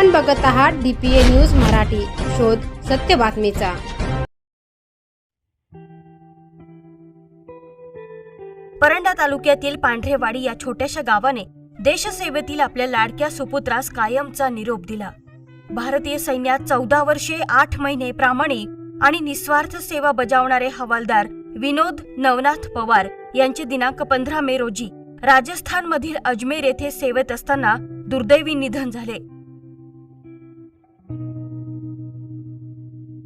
आपण बघत आहात डीपीए न्यूज मराठी. शोध सत्य बातमीचा. परंडा तालुक्यातील पांढरेवाडी या छोट्याशा गावाने देशसेवेतील आपल्या लाडक्या सुपुत्रास कायमचा निरोप दिला. भारतीय सैन्यात चौदा वर्षे आठ महिने प्रामाणिक आणि निस्वार्थ सेवा बजावणारे हवालदार विनोद नवनाथ पवार यांचे दिनांक पंधरा मे रोजी राजस्थानमधील अजमेर येथे सेवेत असताना दुर्दैवी निधन झाले.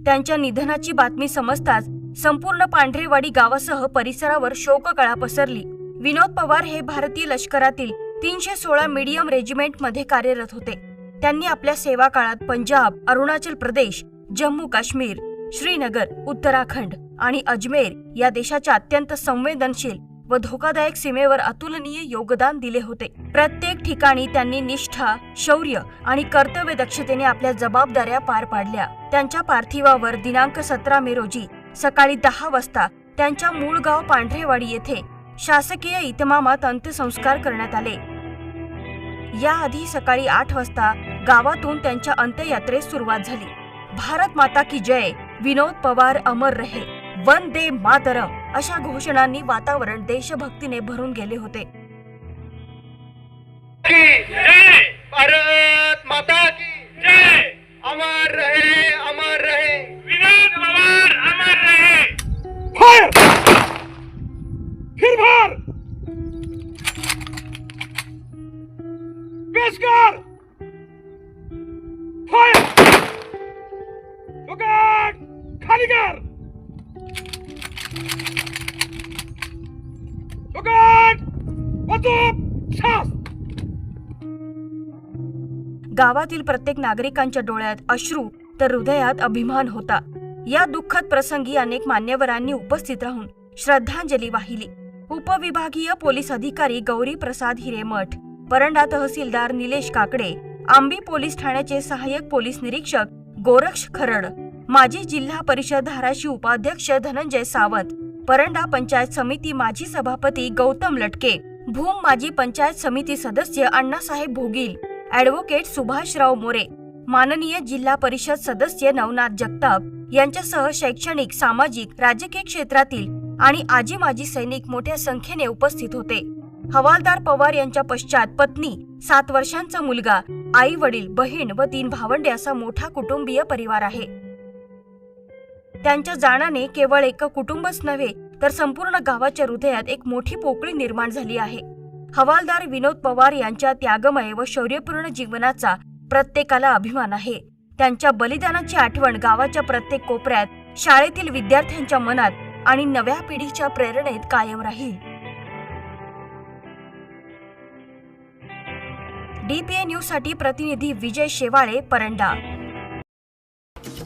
त्यांच्या निधनाची बातमी समजताच संपूर्ण पांढरेवाडी गावासह परिसरावर शोककळा पसरली. विनोद पवार हे भारतीय लष्करातील तीनशे सोळा मीडियम रेजिमेंटमध्ये कार्यरत होते. त्यांनी आपल्या सेवा काळात पंजाब अरुणाचल प्रदेश जम्मू काश्मीर श्रीनगर उत्तराखंड आणि अजमेर या देशाच्या अत्यंत संवेदनशील व धोकादायक सीमेवर अतुलनीय योगदान दिले होते. प्रत्येक ठिकाणी त्यांनी निष्ठा शौर्य आणि कर्तव्य दक्षतेने आपल्या जबाबदाऱ्या पार पाडल्या. त्यांच्या पार्थिवावर दिनांक सतरा मे रोजी सकाळी दहा वाजता त्यांच्या मूळ गाव पांढरेवाडी येथे शासकीय इतमामात अंत्यसंस्कार करण्यात आले. याआधी सकाळी आठ वाजता गावातून त्यांच्या अंत्ययात्रेस सुरुवात झाली. भारत माता की जय विनोद पवार अमर रहे. वंदे मातरम. अशा घोषणांनी वातावरण देशभक्तीने भरून गेले होते. की जय भारत माता की जय. अमर रहे अमर रहे. विनोद पवार अमर रहे. फायर! फिर मार पेश कर फायर! लुकाट खाली कर गावातील प्रत्येक नागरिकांच्या डोळ्यात अश्रू तर हृदयात अभिमान होता. या दुःखद प्रसंगी अनेक मान्यवरांनी उपस्थित राहून श्रद्धांजली वाहिली. उपविभागीय पोलीस अधिकारी गौरी प्रसाद हिरेमठ परंडा तहसीलदार निलेश काकडे आंबी पोलीस ठाण्याचे सहाय्यक पोलीस निरीक्षक गोरक्ष खरड माजी जिल्हा परिषद धाराशिव उपाध्यक्ष धनंजय सावंत परंडा पंचायत समिती माजी सभापती गौतम लटके भूम माजी पंचायत समिती सदस्य अण्णासाहेब भोगील ॲडव्होकेट सुभाषराव मोरे माननीय जिल्हा परिषद सदस्य नवनाथ जगताप यांच्यासह शैक्षणिक सामाजिक राजकीय क्षेत्रातील आणि आजी माजी सैनिक मोठ्या संख्येने उपस्थित होते. हवालदार पवार यांच्या पश्चात पत्नी सात वर्षांचा मुलगा आई वडील बहीण व तीन भावंडे असा मोठा कुटुंबीय परिवार आहे. त्यांच्या जाण्याने केवळ एक कुटुंबच नव्हे तर संपूर्ण गावाच्या हृदयात एक मोठी पोकळी निर्माण झाली आहे. हवालदार विनोद पवार यांच्या त्यागमय व शौर्यपूर्ण जीवनाचा प्रत्येकाला अभिमान आहे. त्यांच्या बलिदानाची आठवण गावाच्या प्रत्येक कोपऱ्यात शाळेतील विद्यार्थ्यांच्या मनात आणि नव्या पिढीच्या प्रेरणेत कायम राहील. डीपीए न्यूजसाठी प्रतिनिधी विजय शेवाळे परंडा